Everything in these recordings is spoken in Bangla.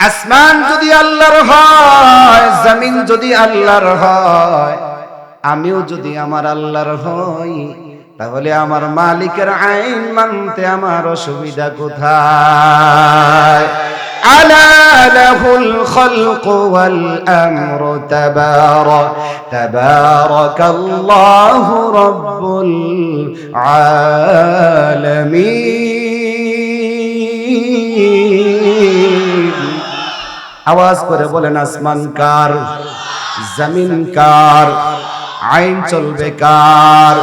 আসমান যদি আল্লাহর হয়, জমিন যদি আল্লাহর হয়, আমিও যদি আমার আল্লাহর হই, তাহলে আমার মালিকের আইন মানতে আমার অসুবিধা কোথায়? আলামিন। আওয়াজ করে বলেন, আসমান কার? জমিন কার? আইন চলবে কার?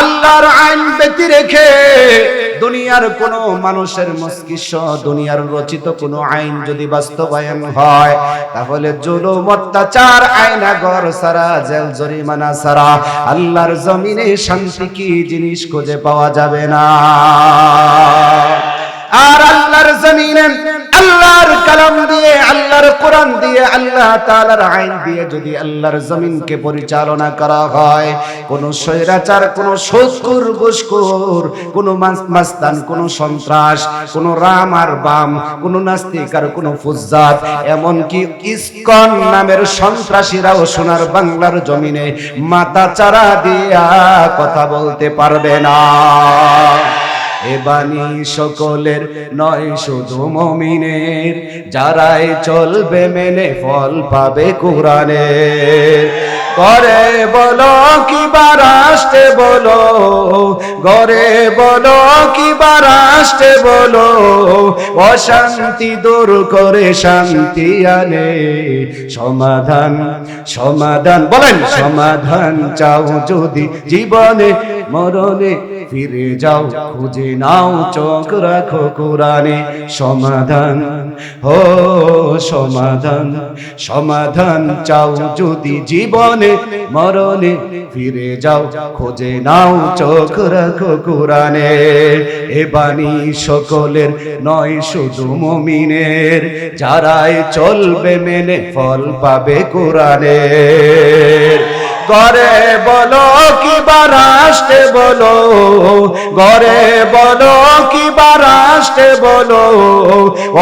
আল্লাহর আইন ব্যতি রেখে দুনিয়ার কোন মানুষের মস্তিষ্ক, দুনিয়ার রচিত কোন আইন যদি বাস্তবায়ন হয়, তাহলে জুলুম, অত্যাচার, আইনাগর সারা, জেল, জরিমানা সারা, আল্লাহর জমিনে শান্তি কি জিনিস খুঁজে পাওয়া যাবে না? আর আল্লাহর জমিনে আল্লাহর কালাম দিয়ে, আল্লাহর কোরআন দিয়ে, আল্লাহ তাআলার আইন দিয়ে যদি আল্লাহর জমিনকে পরিচালনা করা হয়, কোন স্বৈরাচার, কোন সুদকুর ঘুষখোর, কোন মাস্তান, কোন সন্ত্রাস, কোন রাম আর বাম, কোন নাস্তিক আর কোন ফুজ্জাত, এমনকি ইসকন নামের সন্ত্রাসীরাও সোনার বাংলার জমিনে মাথা চারা দিয়া কথা বলতে পারবে না। এ বাণী সকলের নয় শুধু মমিনের। যারাই চলবে মেনে ফল পাবে কোরআনের। ঘরে বলো কি বারাষ্টে বলো, ঘরে বলো কি বারাষ্টে বলো, অশান্তি দূর করে শান্তি আনে। সমাধান সমাধান, বলেন সমাধান চাও যদি জীবনে, মরণে ফিরে যাও, খুঁজে নাও, চোখ রাখো কোরআনে। সমাধান, হো, সমাধান সমাধান চাও যদি জীবনে মরণে ফিরে যাও, খোঁজে নাও, চোখ রাখো কোরআনে। এ বাণী সকলের নয়, শুধু মমিনের। যারাই চলবে মেনে ফল পাবে কোরআনের। ঘরে বলো কি বারাষ্টে বলো, ঘরে বলো কি বারাষ্টে বলো,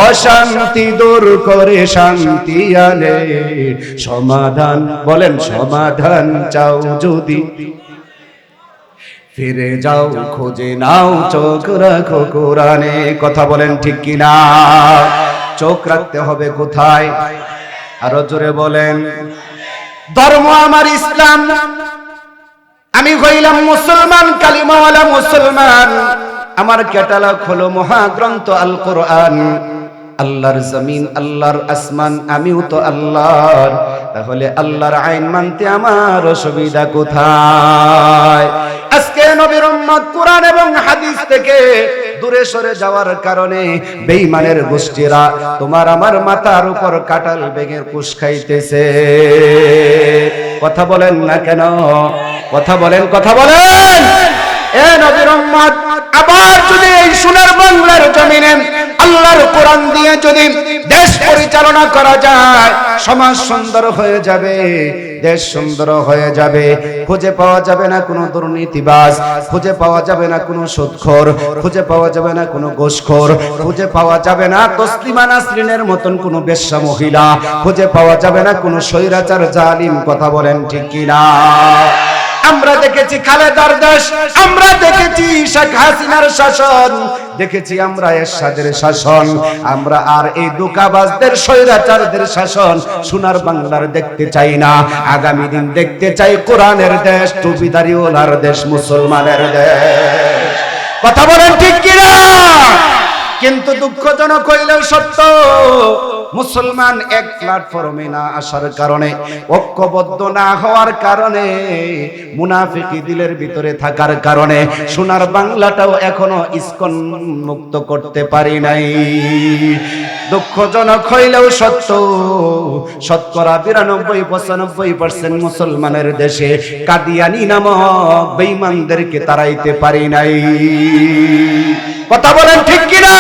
অশান্তি দূর করে শান্তি আনে। সমাধান, বলেন সমাধান চাও যদি। ফিরে যাও, খোঁজে নাও, চোখ রাখো কোরআনে। কথা বলেন ঠিক কিনা? চোখ রাখতে হবে কোথায়? আরও জোরে বলেন। ধর্ম আমার ইসলাম। আমি হইলাম মুসলমান কালিমাওয়ালা মুসলমান। আমার ক্যাটালগ হলো মহাগ্রন্থ আল কোরআন আল্লাহর জমিন, আল্লাহর আসমান, আমিও তো আল্লাহর। তাহলে আল্লাহর আইন মানতে আমার অসুবিধা কোথায়? আজকে নবীর উম্মত কোরআন এবং হাদিস থেকে দূরে সরে যাওয়ার কারণে বেঈমানের গোষ্ঠীরা তোমার আমার মাথার উপর কাটাল বেগের কুশ খাইতেছে। কথা বলেন না কেন? কথা বলেন কথা বলেন। এ নবীর উম্মত, আবার যদি এই সোনার বাংলার জমিনে আল্লাহর কোরআন দিয়ে যদি দেশ পরিচালনা করা যায়, সমাজ সুন্দর হয়ে যাবে, দেশ সুন্দর হয়ে যাবে। খুঁজে পাওয়া যাবে না কোনো দুর্নীতিবাজ, খুঁজে পাওয়া যাবে না কোনো সুদখোর, খুঁজে পাওয়া যাবে না কোনো ঘোষখোর, খুঁজে পাওয়া যাবে না তসলিমা নাসরিনের মতন কোনো বেশ্যা মহিলা, খুঁজে পাওয়া যাবে না কোনো স্বৈরাচার জালিম, কথা বলেন ঠিক কিনা? আমরা দেখেছি খালেদার দেশ, আমরা দেখেছি শেখ হাসিনার শাসন, দেখেছি আমরা এরশাদের শাসন, আমরা আর এই দোকাবাজদের স্বৈরাচারদের শাসন সোনার বাংলার দেখতে চাই না। আগামী দিন দেখতে চাই কোরআনের দেশ টুপিদারি ওলার দেশ, মুসলমানের দেশ। কথা বলেন ঠিক কিনা? কিন্তু দুঃখজনক হইলেও সত্য মুসলমান এক প্ল্যাটফর্মে না আসার কারণে, ঐক্যবদ্ধ না হওয়ার কারণে, মুনাফিকি দিলের ভিতরে থাকার কারণে, সোনার বাংলাটাও এখনও ইস্কন মুক্ত করতে পারি নাই। দুঃখজনক হইলেও সত্য, শতকরা বিরানব্বই, পঁচানব্বই পার্সেন্ট মুসলমানের দেশে কাদিয়ানি নামক বেঈমানদেরকে তাড়াইতে পারি নাই। কথা বলেন ঠিক কিনা?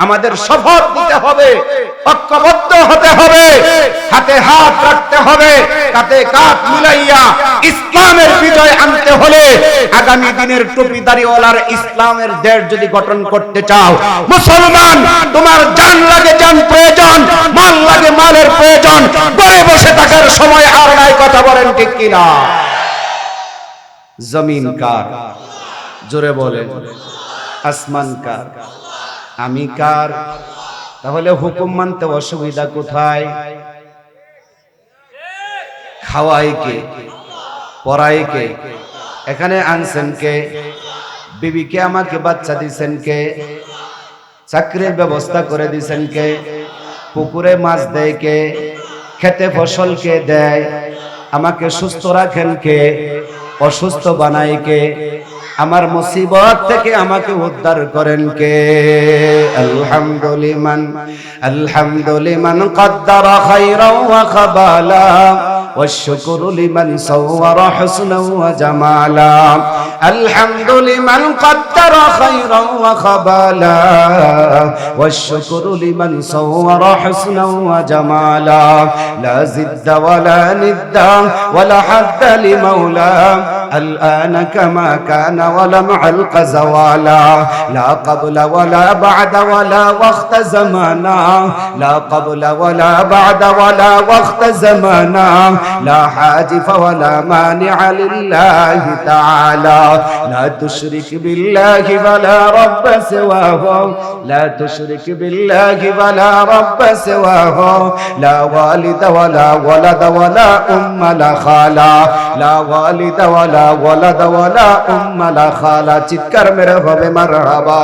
আমাদের শপথ নিতে হবে ঐক্যবদ্ধ হতে হবে হাতে হাত রাখতে হবে কাতে কাত মিলাইয়া ইসলামের বিজয় আনতে হলে আগামী দিনের টুপিদারিওয়ালার ইসলামের দেশ যদি গঠন করতে চাও মুসলমান তোমার জান লাগে জান প্রয়োজন মাল লাগে মালের প্রয়োজন ঘরে বসে থাকার সময় আর নাই কথা বলেন ঠিক কিনা? জমিন কার? জোরে বলেন। আসমান কার? আমি কার? তাহলে হুকুম মানতে অসুবিধা কোথায়? খাওয়াই কে? পড়াই কে? এখানে আনছেন কে? বিবিকে আমাকে বাচ্চা দিছেন কে? চাকরির ব্যবস্থা করে দিছেন কে? পুকুরে মাছ দেয় কে? খেতে ফসল কে দেয়? আমাকে সুস্থ রাখেন কে? অসুস্থ বানাই কে? আমার মুসিবত থেকে আমাকে উদ্ধার করেন কে আলহামদুলিমান আলহামদুলিমান কদ্দারা খাইরাও ওয়া খাবালা والشكر لمن صور حسنا وجمالا الحمد لمن قدر خيرا وخبالا والشكر لمن صور حسنا وجمالا لا زد ولا ند ولا حد لمولاه الآن كما كان ولم علق زوالا. لا قبل ولا بعد ولا وقت زمانا. لا قبل ولا بعد ولا وقت زمانا. لا حاجف ولا مانع لله تعالى. لا تشرك بالله ولا رب سواه. لا تشرك بالله ولا رب سواه. لا والد ولا ولد ولا أم لا خالا لا والد ولا ওয়ালাদ ওয়ালা উম্মা খালা, চিৎকার মেরে হবে মারহাবা।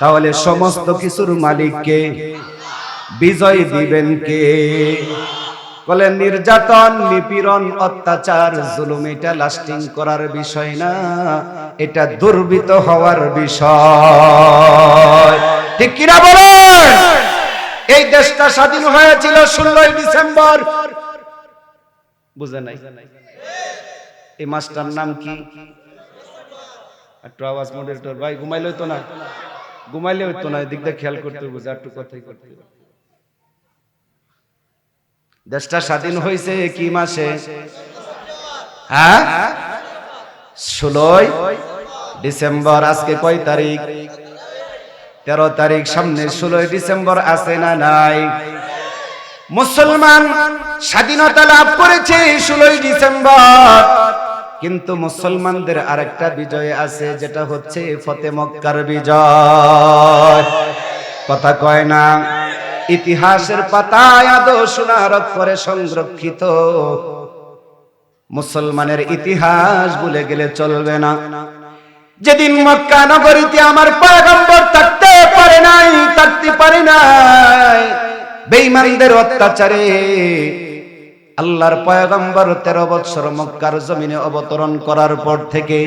তাহলে সমস্ত কিছুর মালিককে বিজয় দিবেন কে? বলে নির্যাতন, নিপীড়ন, অত্যাচার, জুলুম, এটা লাস্টিং করার বিষয় না, এটা দুর্বৃত হওয়ার বিষয়। ঠিক কিনা বলেন? এই দেশটা স্বাধীন হয়েছিল ষোলোই ডিসেম্বর। বুঝে নাই? এই মাসটার নাম কি? একটু আওয়াজ মডারেটর ভাই, ঘুমাইলে হইতো না? ঘুমাইলে হইতো না, এদিক দিয়ে খেয়াল করতে হবে একটু কথাই করতে হবে। দেশটা স্বাধীন হয়েছে কি মাসে? হ্যাঁ? ষোলোই ডিসেম্বর, আজকে কয় তারিখ? তেরো তারিখ, সামনে ষোলোই ডিসেম্বর আছে না নাই? মুসলমান স্বাধীনতা লাভ করেছে ষোলোই ডিসেম্বর। কিন্তু মুসলমানদের আরেকটা বিজয় আছে, যেটা হচ্ছে ফতে মক্কার বিজয়। কথা কয় না? ইতিহাসের পাতায় আদৌ সোনার করে সংরক্ষিত। মুসলমানের ইতিহাস ভুলে গেলে চলবে না। যেদিন মক্কা নগরীতে আমার পয়গম্বর থাকতে পারে নাই, থাকতে পারে নাই। বেঈমানদের অত্যাচারে আল্লাহর পয়গম্বর তেরো বৎসর মক্কার জমিনে অবতরণ করার পর থেকে,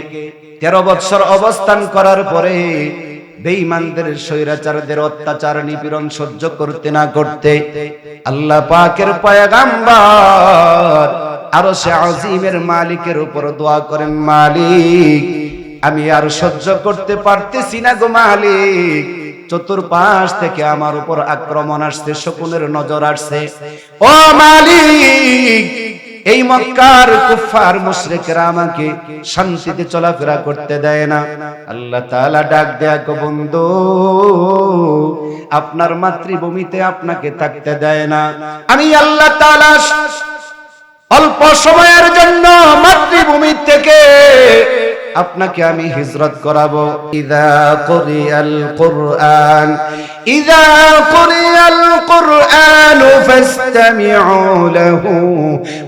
তেরো বৎসর অবস্থান করার পরে বেঈমানদের, স্বৈরাচারদের অত্যাচার, নিপীড়ন সহ্য করতে না করতে আল্লাহ পাকের পয়গাম্বার আরও সে আজিমের মালিকের উপর দোয়া করেন, মালিক, আমি আর সহ্য করতে পারতেছি না গো মালিক। চতুর্পাশ থেকে আমার উপর আক্রমণ আসছে, শকুনের নজর আসছে। ও মালিক, এই মক্কার কুফার মুশরিকরা আমাকে শান্তিতে চলাফেরা করতে দেয় না। আল্লাহ তাআলা ডাক বন্ধু, আপনার মাতৃভূমিতে আপনাকে থাকতে দেয় না। আমি আল্লাহ তাআলা অল্প সময়ের জন্য মাতৃভূমি থেকে আপনাকে আমি হিজরত করাবো। ইদা কুরিয়াল কুরআন। ইদা কুরিয়াল কুরআন ফাসতামিউ লাহু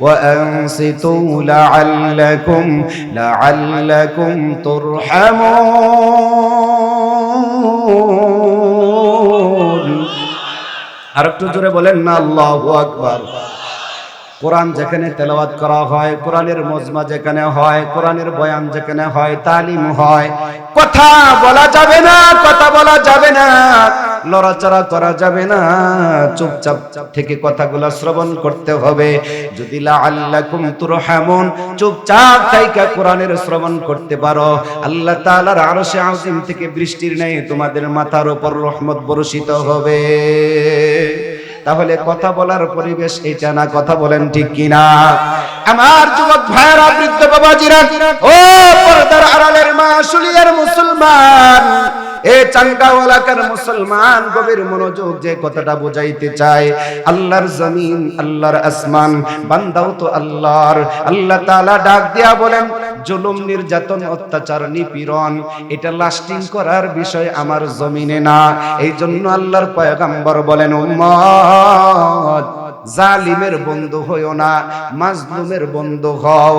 ওয়া আনসিতু লাআল্লাকুম লাআল্লাকুম তুরহামুন। আর একটু জোরে বলেন না, আল্লাহু আকবার। কোরআন যেখানে তেলাওয়াত করা হয়, কোরআনের মজমা যেখানে হয়, কোরআনের বয়ান যেখানে হয়, তালিম হয়। কথা বলা যাবে না, কথা বলা যাবে না লড়াচড়া করা যাবে না। চুপচাপ থেকে কথাগুলো শ্রবণ করতে হবে। যদি লাআল্লাকুম তুরহামুন, চুপচাপ থাইকা কোরআনের শ্রবণ করতে পারো। আল্লাহ তাআলার আরশে আযীম থেকে বৃষ্টির ন্যায় তোমাদের মাথার উপর রহমত বর্ষিত হবে। তাহলে কথা বলার পরিবেশ এটা না, কথা বলেন ঠিক কিনা? আমার যুবক ভাইরা বৃদ্ধ বাবাজিরা, ও পর্দার আড়ালের মা শুলিয়ার মুসলমান, এ চাঙ্গাওয়ালাকার মুসলমান, গভীর মনোযোগ যে কথাটা বোঝাইতে চায় আল্লাহর জমিন, আল্লাহর আসমান, বান্দাও তো আল্লাহর। আল্লাহ তাআলা ডাক দিয়া বলেন জুলুম, নির্যাতন, অত্যাচার, নিপীড়ন, এটা লাস্টিং করার বিষয় আমার জমিনে না। এই জন্য আল্লাহর পয়গাম্বর বলেন, উম্মত, জালিমের বন্ধু হইও না, মাজলুমের বন্ধু হও।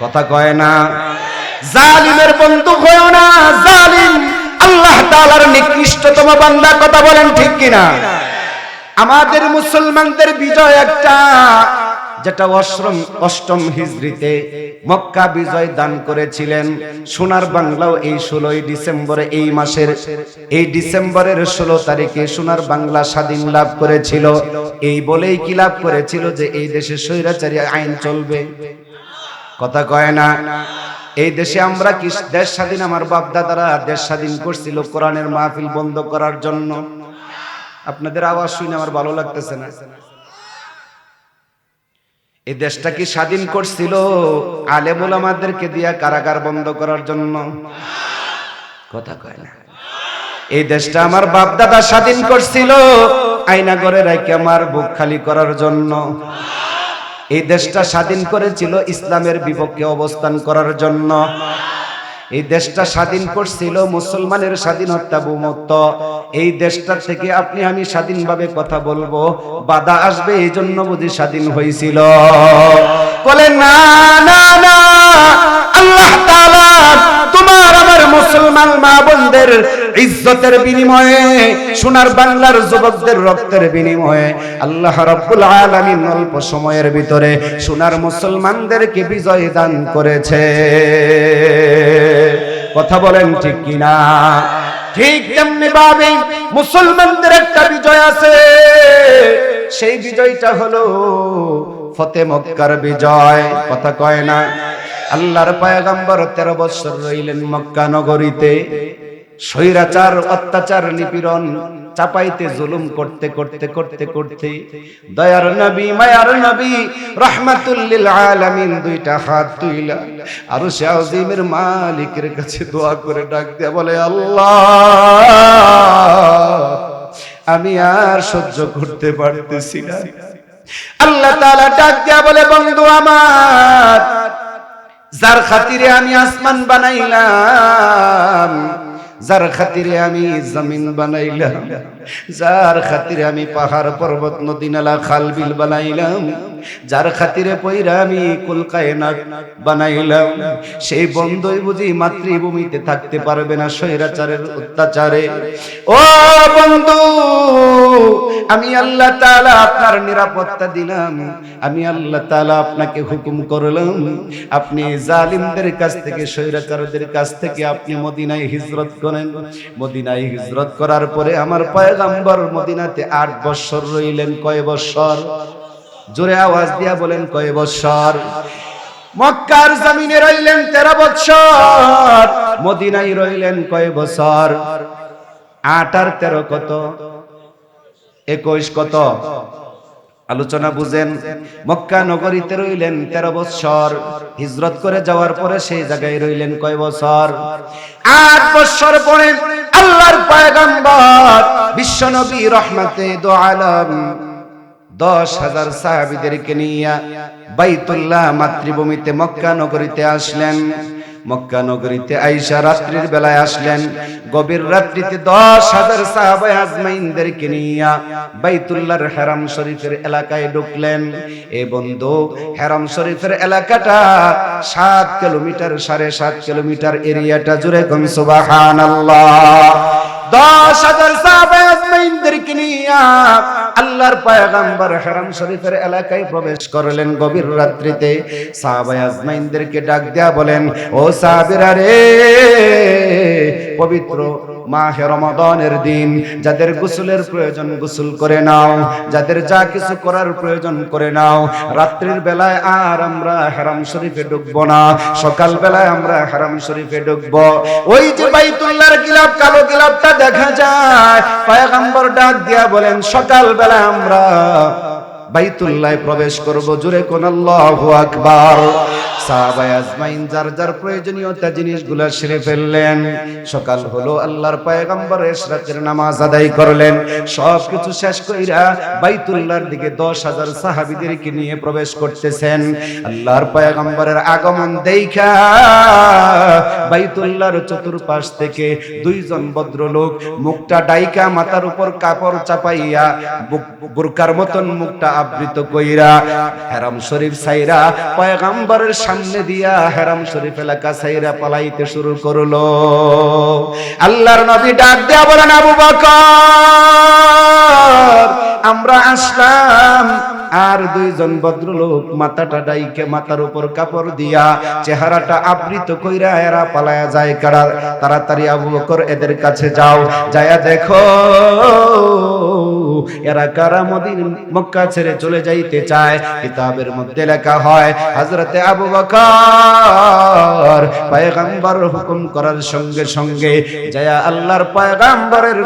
কথা কয় না? জালিমের বন্ধু হয়েও না, জালিম আল্লাহ তাআলার নিকৃষ্টতম বান্দা, কথা বলেন ঠিক কিনা? আমাদের মুসলমানদের বিজয় একটা। যেটা অষ্টম অষ্টম হিজরিতে মক্কা বিজয় দান করেছিলেন। সোনার বাংলাও এই ষোলোই ডিসেম্বরে এই মাসের এই ডিসেম্বরের ষোলো তারিখে সোনার বাংলা স্বাধীন লাভ করেছিল। এই বলেই কি লাভ করেছিল যে এই দেশে স্বৈরাচারী আইন চলবে? কথা কয় না। এই দেশে আমরা কি দেশ স্বাধীন? আমার বাপ দাদারা দেশ স্বাধীন করছিল কোরআনের মাহফিল বন্ধ করার জন্য। আপনাদের আওয়াজ শুনে আমার ভালো লাগতেছে না। এই দেশটা কি স্বাধীন করছিল? আলেমুল আমাদেরকে দিয়া কারাগার বন্ধ করার জন্য। কথা কয় না। এই দেশটা আমার বাপ দাদা স্বাধীন করছিল, আয়না করে রেখে আমার বুক খালি করার জন্য। এই দেশটা স্বাধীন করেছিল ইসলামের বিপক্ষে অবস্থান করার জন্য। এই দেশটা স্বাধীন করছিল মুসলমানের স্বাধীনতা বুমুক্ত এই দেশটা থেকে আপনি, আমি স্বাধীনভাবে কথা বলব। বাধা আসবে, এই জন্য বুঝি স্বাধীন হয়েছিল বলে না না না মুসলমান মা বোনদের ইজ্জতের বিনিময়ে, সোনার বাংলার যুবকদের রক্তের বিনিময়ে আল্লাহ রাব্বুল আলামিন অল্প সময়ের ভিতরে সোনার মুসলমানদেরকে বিজয় দান করেছে। কথা বলেন ঠিক কিনা? ঠিক তেমনি ভাবে মুসলমানদের একটা বিজয় আছে। সেই বিজয়টা হলো ফতে মক্কার বিজয়। কথা কয় না? আল্লাহর পয়গম্বর তেরো বছর রইলেন মক্কা নগরীতে। স্বৈরাচার, অত্যাচার, নিপীড়ন চাপাইতে, জুলুম করতে করতে করতে করতে। দয়ার নবী, মায়ার নবী রহমাতুল্লিল আলামিন দুইটা হাত তুইলা। আর সে মালিকের কাছে দোয়া করে ডাক দেয়া বলে, আল্লাহ, আমি আর সহ্য করতে পারতেছি না। আল্লাহ তাআলা ডাক দিয়া বলে, বন্ধু আমার যার খাতিরে আমি আসমান বানাইলাম যার খাতিরে আমি জমিন বানাইলাম, যার খাতিরে আমি পাহাড়, পর্বত, নদী, নালা, খাল, বিল বানাইলাম, যার খাতিরে পইরা আমি কুলকায়নাত বানাইলাম, সেই বন্ধই বুঝি মাতৃভূমিতে থাকতে পারবে না স্বৈরাচারের অত্যাচারে। ও বন্ধু, আমি আল্লাহ তাআলা আপনার নিরাপত্তা দিলাম, আমি আল্লাহ তাআলা আপনাকে হুকুম করলাম, আপনি জালিমদের কাছ থেকে, স্বৈরাচারদের কাছ থেকে আপনি মদিনায় হিজরত করেন মদিনায় হিজরত করার পরে আমার পয়গাম্বর মদিনাতে আট বছর রইলেন। কয় বছর জোরে আওয়াজ দিয়া বলেন, কয় বছর মক্কার জমিনে রইলেন তেরো বছর মদিনায় রইলেন কয় বছর আট আর তেরো কত? একুশ কত? আলোচনা বুঝেন। মক্কা নগরীতে রইলেন তেরো বছর হিজরত করে যাওয়ার পরে সেই জায়গায় রইলেন কয় বছর? আট বছর পরে আল্লাহর পয়গম্বর বিশ্বনবী রহমতে দো আলম দশ হাজার সাহাবিদেরকে নিয়ে বাইতুল্লাহ মাতৃভূমিতে মক্কা নগরীতে আসলেন। মক্কা নগরীতে আইসা রাত্রির বেলায় আসলেন। গভীর রাত্রিতে দশ হাজার সাহাবাই আজমাইনদেরকে নিয়ে বাইতুল্লাহর হেরাম শরীফের এলাকায় ঢুকলেন। এ বন্ধু, হেরাম শরীফের এলাকাটা সাত কিলোমিটার সাড়ে সাত কিলোমিটার এরিয়াটা জুড়ে কম সুবাহান দশ হাজার সাহাবাই নিয়ে আল্লাহর পয়গাম্বর হারাম শরীফের এলাকায় প্রবেশ করলেন গভীর রাত্রিতে। সাহাবাই আজমাইনদেরকে ডাক দেয়া বলেন, ও সাহাবিরা রে, পবিত্র মাহে রমাদানের দিন। যাদের গোসলের প্রয়োজন গোসল করে নাও, যাদের যা কিছু করার প্রয়োজন করে নাও। রাত্রির বেলায় আর আমরা হারাম শরীফে ঢুকবো না। সকাল বেলায় আমরা হারাম শরীফে ঢুকবো। ওই যে বাইতুল্লাহর গিলাপ, কালো গিলাপটা দেখা যায়। পয়গম্বর ডাক দিয়া বলেন, সকাল বেলায় আমরা বাইতুল্লাহ প্রবেশ করব। জুড়ে কোন আল্লাহু আকবার। সাহাবায়ে আজমাইন যার যার প্রয়োজনীয়তা জিনিসগুলো সেরে ফেললেন। সকাল হলো আল্লাহর পয়গম্বর ইশরাকের নামাজ আদায় করলেন। সব কিছু শেষ কইরা দিকে দশ হাজার সাহাবীদেরকে নিয়ে প্রবেশ করতেছেন। আল্লাহর আগমন বাইতুল্লাহর চতুর্পাশ থেকে দুইজন ভদ্রলোক মুখটা ডাইকা মাথার উপর কাপড় চাপাইয়া বুরকার মতন মুখটা আবৃত কইরা, হেরাম শরীফ সাইরা পয়গাম্বরের সামনে দিয়া হেরাম শরীফ এলাকা সাইরা পালাইতে শুরু করল। আল্লাহর নবী ডাক দেয়া বলেন, আবু বকর, আমরা আসলাম। আর দুইজন ভদ্রলোক মাথাটা ডাইকে মাথার উপর কাপড় দিয়া চেহারাটা আবৃত কইরা এরা পালায়া যায়। কারা? তাড়াতাড়ি আবু বকর, এদের কাছে যাও, যায়া দেখো। এরা কারা মদিন মক্কা ছেড়ে চলে যাইতে চায়? কিতাবের মধ্যে লেখা হয়, হযরতে আবু বকর পয়গম্বর হুকুম করার সঙ্গে সঙ্গে যায়া আল্লাহর পয়গম্বরের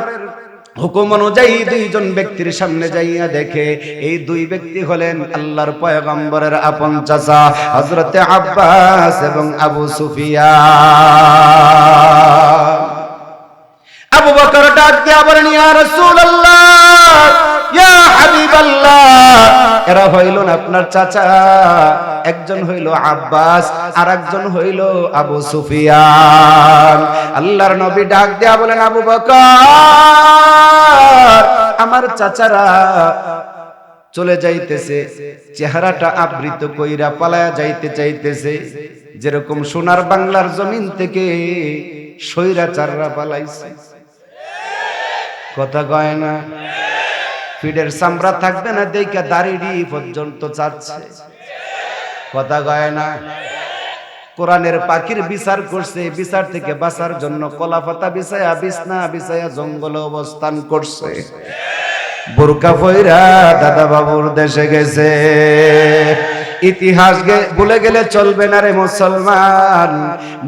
হুকুম অনুযায়ী দুইজন ব্যক্তির সামনে যাইয়া দেখে, এই দুই ব্যক্তি হলেন আল্লাহর পয়গম্বরের আপন চাচা, হযরতে আব্বাস এবং আবু সুফিয়ান। আবু বকর এরা আপনার চাচা, একজন হইল আব্বাস আর একজন হইল আবু সুফিয়ান। আল্লাহর নবী ডাক দিয়া বলেন, আবু বকর, আমার চাচারা চলে যাইতেছে, চেহারাটা আবৃত কইরা পালায়া যাইতে চাইতেছে। যেরকম সোনার বাংলার জমিন থেকে সৈরাচাররা পালাইছে। কথা কয় না? ফিডের চামড়া থাকবে না, দেখা দাড়িডি পর্যন্ত চাচ্ছে। কথা কয় না? কোরআনের পাখির বিচার করছে বিচার থেকে বাঁচার জন্য কলা পাতা বিছায়া, বিছনা বিছায়া জঙ্গলে অবস্থান করছে। বোরকা ফইরা দাদা বাবুর দেশে গেছে। ইতিহাস ভুলে গেলে চলবে না রে মুসলমান।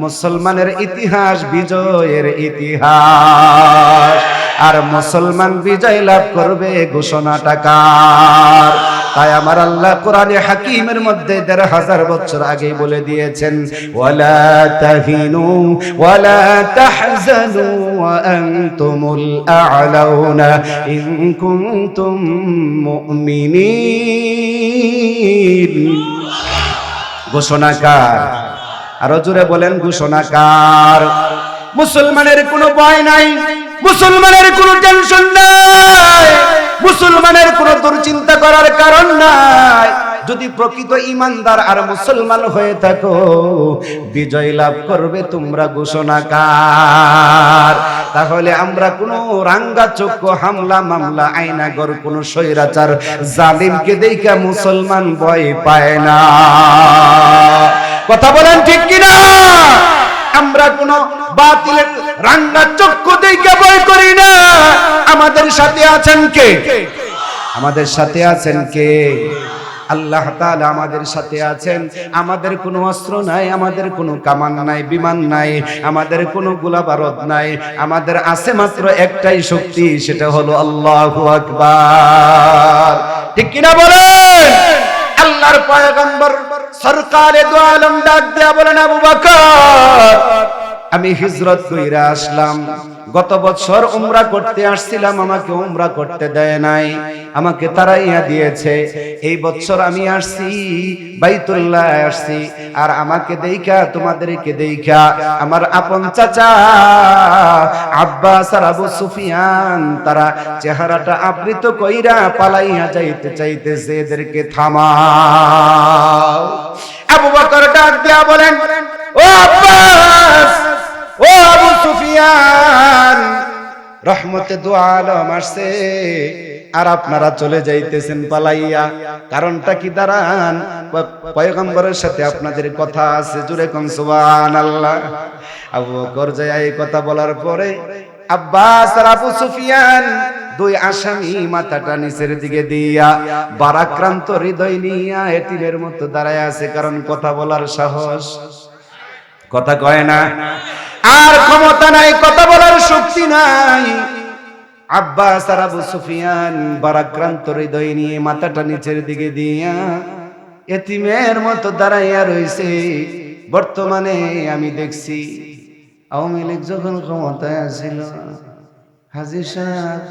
মুসলমানের ইতিহাস, বিজয়ের ইতিহাস। আর মুসলমান বিজয় লাভ করবে ঘোষণা টাকার তাই আমার আল্লাহ কোরআনে হাকিমের মধ্যে দেড় হাজার বছর আগে বলে দিয়েছেন, ওয়ালা তাহিনু ওয়ালা তাহজানু আনতুমুল আ'লাউনা ইন কুনতুম মুমিনিন। ঘোষণাকার আরও জোরে বলেন ঘোষণাকার মুসলমানের কোনো ভয় নাই, মুসলমানের কোনো টেনশন নাই, মুসলমানের কোনো দুশ্চিন্তা করার কারণ নাই। যদি প্রকৃত ইমানদার আর মুসলমান হয়ে থাকো, বিজয় লাভ করবে তোমরা ঘোষণাকার। তাহলে আমরা কোনো রাঙ্গা চক্ষু হামলা, মামলা, আইনাগর, কোনো স্বৈরাচার, জালিমকে দেখা মুসলমান ভয় পায় না। কথা বলেন ঠিক কিনা? আমরা কোন বাতিলের রাঙ্গা চক্ষু দেখে ভয় করি না। আমাদের সাথে আছেন কে? আমাদের সাথে আছেন কে? আল্লাহ তাআলা আমাদের সাথে আছেন। আমাদের কোনো অস্ত্র নাই, আমাদের কোনো কামান নাই, বিমান নাই, আমাদের কোনো গোলাবারদ নাই। আমাদের আছে মাত্র একটাই শক্তি, সেটা হলো আল্লাহু আকবার। ঠিক কিনা বলেন? আল্লাহর পয়গম্বর সরকারে দো আলম ডাক দেয়া বলেন আবু বকর আমি হিজরত কইরা আসলাম। গত বছর উমরা করতে আসছিলাম, আমাকে উমরা করতে দেয় নাই, আমাকে তারাইয়া দিয়েছে। এই বছর আমি আসছি, বাইতুল্লাহ আসছি, আর আমাকে দেইখা, তোমাদেরকে দেইখা, আমার আপন চাচা আব্বাস আর আবু সুফিয়ান, তারা চেহারাটা আবৃত কইরা পালাইয়া যাইতে চাইতেছে, এদেরকে থামাও। আবু বকর ডাক দিয়া বলেন, ও আব্বাস! ও আবু সুফিয়ান, রহমতে দোয়া আলম আর আপনারা চলে যাইতেছেন পালাইয়া। কারণটা কি দাঁড়ান? পয়গম্বরের সাথে আপনাদের কথা আছে জুড়ে সুবহানাল্লাহ। আবু যায় এই কথা বলার পরে আব্বাস আর আবু সুফিয়ান, দুই আসামি মাথাটা নিচের দিকে দিয়া বারাক্রান্ত হৃদয় নিয়া এতিমের মতো দাঁড়ায় আছে, কারণ কথা বলার সাহস কথা কয় না। আর ক্ষমতা নাই, কথা বলার শক্তি নাই। আব্বাস আর আবু সুফিয়ান বারাক্রান্ত হৃদয় নিয়ে মাথাটা নিচের দিকে দিয়া এতিমের মতো দাঁড়াইয়া রইছে। বর্তমানে আমি দেখছি, আওয়ামী লীগ যখন ক্ষমতায় আসছিল হাজি সাহেব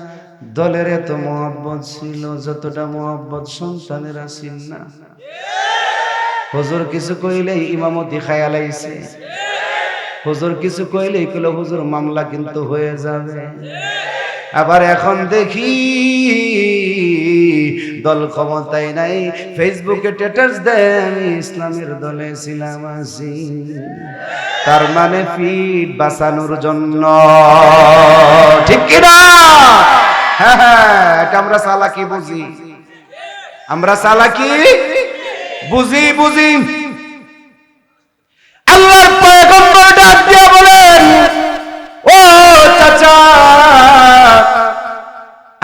দলের এত মহব্বত ছিল, যতটা মহব্বত সন্তানের আসিল না। হুজুর কিছু কইলেই ইমামতি খায়ালাইছে হুজুর কিছু কইলেই কইলে, হুজুর, মামলা কিন্তু হয়ে যাবে। আবার এখন দেখি দল ক্ষমতায় নাই, ফেসবুকে স্ট্যাটাস দেয়, আমি ইসলামের দলে ছিলাম আছি তার মানে ফিট বাঁচানোর জন্য। ঠিক কিনা হ্যাঁ হ্যাঁ এটা আমরা চালাকি বুঝি। আমরা চালাকি বুঝি বুঝি। ডাক দিয়া বলেন, ও চাচা,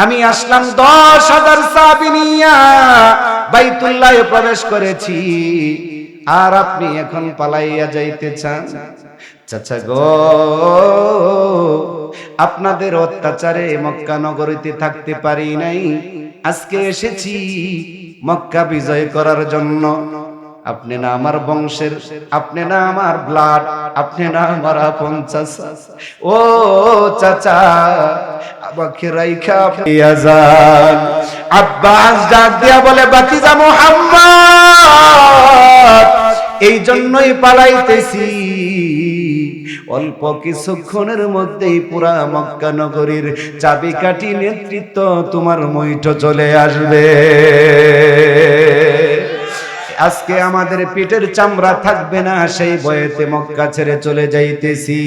আমি আসলাম দশ হাজার সাহাবী নিয়া বাইতুল্লাহ প্রবেশ করেছি, আর আপনি এখন পালাইয়া যাইতে চান? চাচা গো, আপনাদের অত্যাচারে মক্কা নগরীতে থাকতে পারি নাই। আজকে এসেছি মক্কা বিজয় করার জন্য। আপনি না আমার বংশের, আপনি না আমার ব্লাড আপনি না আমার আপন চাচা। ও চাচা, আমাকে রাইখা আজান। আব্বাস ডাক দিয়া বলে, বাতিজা মোহাম্মদ এই জন্যই পালাইতেছি। অল্প কিছুক্ষণের মধ্যেই পুরা মক্কা নগরীর চাবিকাঠি নেতৃত্ব তোমার মইট চলে আসবে। আজকে আমাদের পিঠের চামড়া থাকবে না সেই বয়েতে মক্কা ছেড়ে চলে যাইতেছি।